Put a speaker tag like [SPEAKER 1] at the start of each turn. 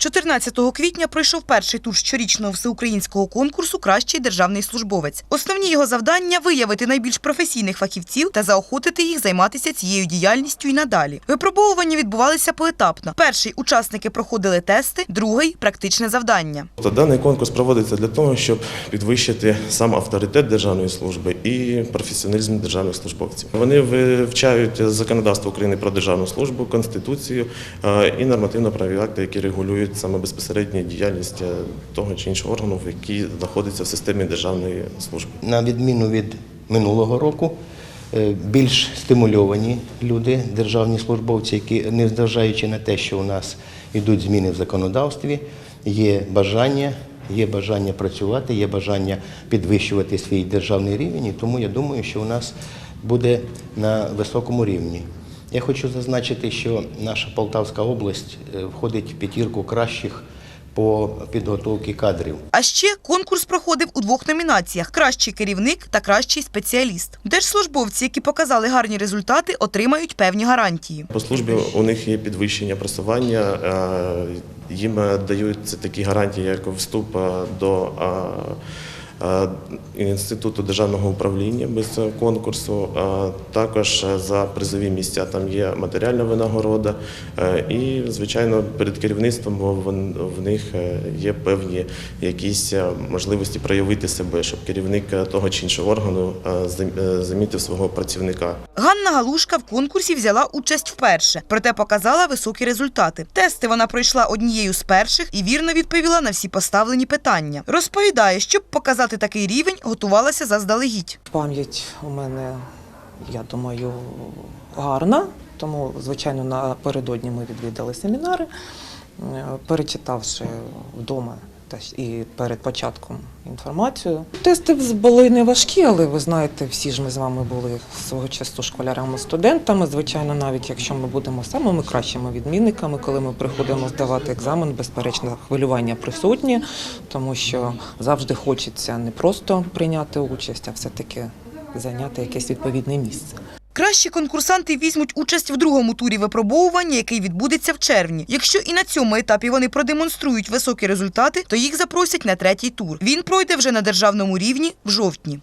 [SPEAKER 1] 14 квітня пройшов перший тур щорічного всеукраїнського конкурсу Кращий державний службовець. Основні його завдання виявити найбільш професійних фахівців та заохотити їх займатися цією діяльністю і надалі. Випробовування відбувалися поетапно. Перший учасники проходили тести, другий практичне завдання.
[SPEAKER 2] Тобто Даний конкурс проводиться для того, щоб підвищити сам авторитет державної служби і професіоналізм державних службовців. Вони вивчають законодавство України про державну службу, конституцію е, і нормативно-правові акти, які регулюють саме безпосередньо діяльність е, того чи іншого органу, який знаходиться в системі державної служби.
[SPEAKER 3] На відміну від минулого року, е, більш стимульовані люди, державні службовці, які, незважаючи на те, що у нас йдуть зміни в законодавстві, є бажання, є бажання працювати, є бажання підвищувати свій державний рівень. І тому я думаю, що у нас буде на високому рівні. Я хочу зазначити, що наша Полтавська область е, входить в п'ятірку кращих по підготовці кадрів.
[SPEAKER 1] А ще конкурс проходив у двох номінаціях: кращий керівник та кращий спеціаліст. Держслужбовці, які показали гарні результати, отримають певні гарантії.
[SPEAKER 2] По службі у них є підвищення просування, е, їм даються такі гарантії, як вступ е, до е, е, інституту державного управління без конкурсу. Е, Також за призові місця там є матеріальна винагорода, Е, і звичайно перед керівництвом в них е, є певні якісь е, можливості проявити себе, щоб керівник е, того чи іншого органу е, зам- е, замітив свого працівника.
[SPEAKER 1] Ганна Галушка в конкурсі взяла участь вперше, проте показала високі результати. Тести вона пройшла однією з перших і вірно відповіла на всі поставлені питання. Розповідає, щоб показати такий рівень, готувалася заздалегідь.
[SPEAKER 4] Пам'ять у мене, я думаю, гарна, тому, звичайно, напередодні ми відвідали семінари, Е, перечитавши вдома і перед початком інформацію. Тести були не важкі, але ви знаєте, всі ж ми з вами були свого часу школярами, студентами. Звичайно, навіть якщо ми будемо самими кращими відмінниками, коли ми приходимо здавати екзамен, безперечно, хвилювання присутнє, тому що завжди хочеться не просто прийняти участь, а все-таки зайняти якесь відповідне місце.
[SPEAKER 1] Кращі конкурсанти візьмуть участь в другому турі випробовування, який відбудеться в червні. Якщо і на цьому етапі вони продемонструють високі результати, то їх запросять на третій тур. Він пройде вже на державному рівні в жовтні.